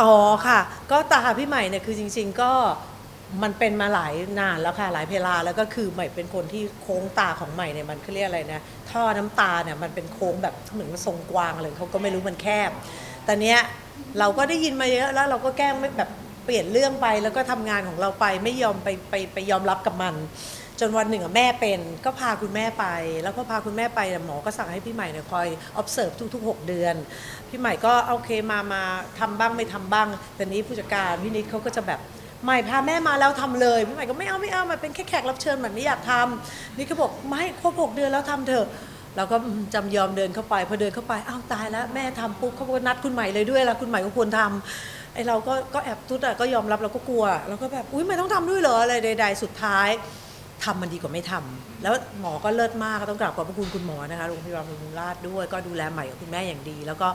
อ๋อค่ะ ก็ตาพี่ใหม่เนี่ยคือจริง ๆก็มันเป็นมาหลายนานแล้วค่ะหลายเพลาแล้วก็คือใหม่เป็นคนที่โค้งตาของใหม่เนี่ยมันเขาเรียกอะไรนะท่อน้ำตาเนี่ยมันเป็นโค้งแบบเหมือนทรงกวางเลยเขาก็ไม่รู้มันแคบแต่เนี้ยเราก็ได้ยินมาเยอะแล้วเราก็แกล้งไม่แบบเปลี่ยนเรื่องไปแล้วก็ทำงานของเราไปไม่ยอมไปไปไปยอมรับกับมัน จนวันหนึ่งอะแม่เป็นก็พาคุณแม่ไป แล้วก็พาคุณแม่ไปหมอก็สั่งให้พี่ใหม่เนี่ยคอย observe ทุกๆ 6 เดือน พี่ใหม่ก็โอเคมามาทำบ้างไม่ทำบ้าง แต่นี้ผู้จัดการพี่นิดเขาก็จะแบบใหม่พาแม่มาแล้วทำเลยพี่ใหม่ก็ไม่เอาไม่เอามันเป็นแค่แขกรับเชิญแบบไม่อยากทำนี่ก็บอกไม่ครบหกเดือนแล้วทำเถอะเราก็จำยอมเดินเข้าไป พอเดินเข้าไปอ้าวตายแล้วแม่ทำปุ๊บเขาก็นัดคุณใหม่เลยด้วยแล้วคุณใหม่ก็ควรทำไอเราก็ก็แอบทุดอะก็ยอมรับเราก็กลัวเราก็แบบอุ้ยไม่ต้องทำด้วยเหรออะไรใด ๆ สุดท้าย ทำมันดีกว่าไม่ทำแล้วหมอก็เลิศมากต้องกราบขอบพระคุณคุณหมอนะคะโรงพยาบาลบำรุงราษฎร์ด้วย ก็ดูแลใหม่กับคุณแม่อย่างดี แล้วก็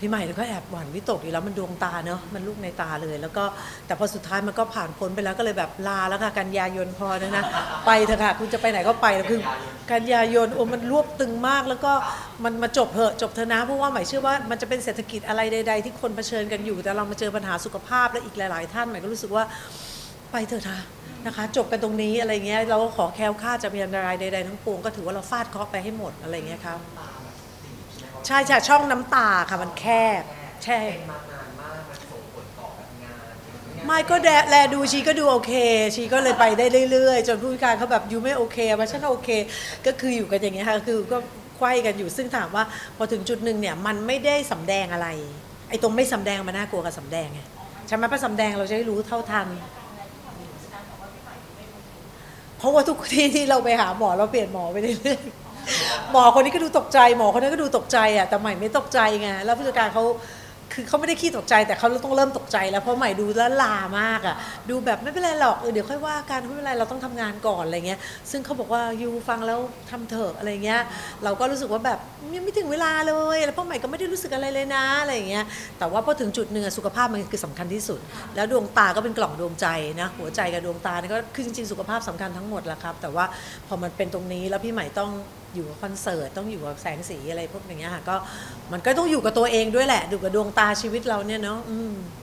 พี่ใหม่ก็แอบหวั่นวิตกอยู่แล้วมันดวงตาเนอะมันลูกในตาเลย แล้วก็แต่พอสุดท้ายมันก็ผ่านพ้นไปแล้วก็เลยแบบลาแล้วค่ะกันยายนพอนะนะไปเถอะค่ะคุณจะไปไหนก็ไปแล้วคือกันยายนโอ้มันรวบตึงมาก แล้วก็มันมาจบเถอะจบเถอะนะเพราะว่าใหม่เชื่อว่ามันจะเป็นเศรษฐกิจอะไรใด ๆ ที่คนเผชิญกันอยู่ แต่เรามาเจอปัญหาสุขภาพและอีกหลาย ๆ ท่านใหม่ก็รู้สึกว่า ไปเถอะค่ะนะคะ จบกันตรงนี้อะไรเงี้ยเราก็ขอแคล้วคลาดจะมีอันตรายใดๆทั้งปวงก็ถือว่าเราฟาดเคราะห์ไปให้หมดอะไรเงี้ยครับใช่ใช่ช่องน้ำตาค่ะมันแคบใช่เป็นมานานมากมันส่งผลต่อแบบงานไม่ก็แดแลดูชีก็ดูโอเค ชีก็เลยไปได้เรื่อยๆ จนผู้จัดการเขาแบบยูไม่โอเคมาฉันโอเค ก็คืออยู่กันอย่างเงี้ยค่ะคือก็ไขว้กันอยู่ซึ่งถามว่าพอถึงจุดหนึ่งเนี่ยมันไม่ได้สำแดงอะไรไอ้ตรงไม่สำแดงมันน่ากลัวกับสำแดงไงใช่ไหมพอสำแดงเราจะได้รู้เท่าทัน เพราะว่าทุกที่ที่เราไปหาหมอเราเปลี่ยนหมอไปเรื่อยๆหมอคนนี้ก็ดูตกใจหมอคนนั้นก็ดูตกใจอะแต่ใหม่ไม่ตกใจไงแล้วผู้จัดการเขา คือเขาไม่ได้ขี้ตกใจแต่เขาต้องเริ่มตกใจแล้วเพราะใหม่ดูละลามากอะดูแบบไม่เป็นไรหรอกเออเดี๋ยวค่อยว่ากันไม่เป็นไรเราต้องทำงานก่อนอะไรเงี้ยซึ่งเขาบอกว่ายูฟังแล้วทำเถอะอะไรเงี้ยเราก็รู้สึกว่าแบบยังไม่ถึงเวลาเลยแล้วพราะใหม่ก็ไม่ได้รู้สึกอะไรเลยนะอะไรเงี้ยแต่ว่าพอถึงจุดหนึ่งอสุขภาพมันคือสำคัญที่สุด แล้วดวงตาก็เป็นกล่องดวงใจนะหัวใจกับดวงตานี่ก็คือจริงๆสุขภาพสำคัญทั้งหมดแหละครับ แต่ว่าพอมันเป็นตรงนี้แล้วพี่ใหม่ต้อง อยู่กับคอนเสิร์ตต้องอยู่กับแสงสีอะไรพวกอย่างเงี้ยค่ะก็มันก็ต้องอยู่กับตัวเองด้วยแหละอยู่กับดวงตาชีวิตเราเนี่ยเนาะอืม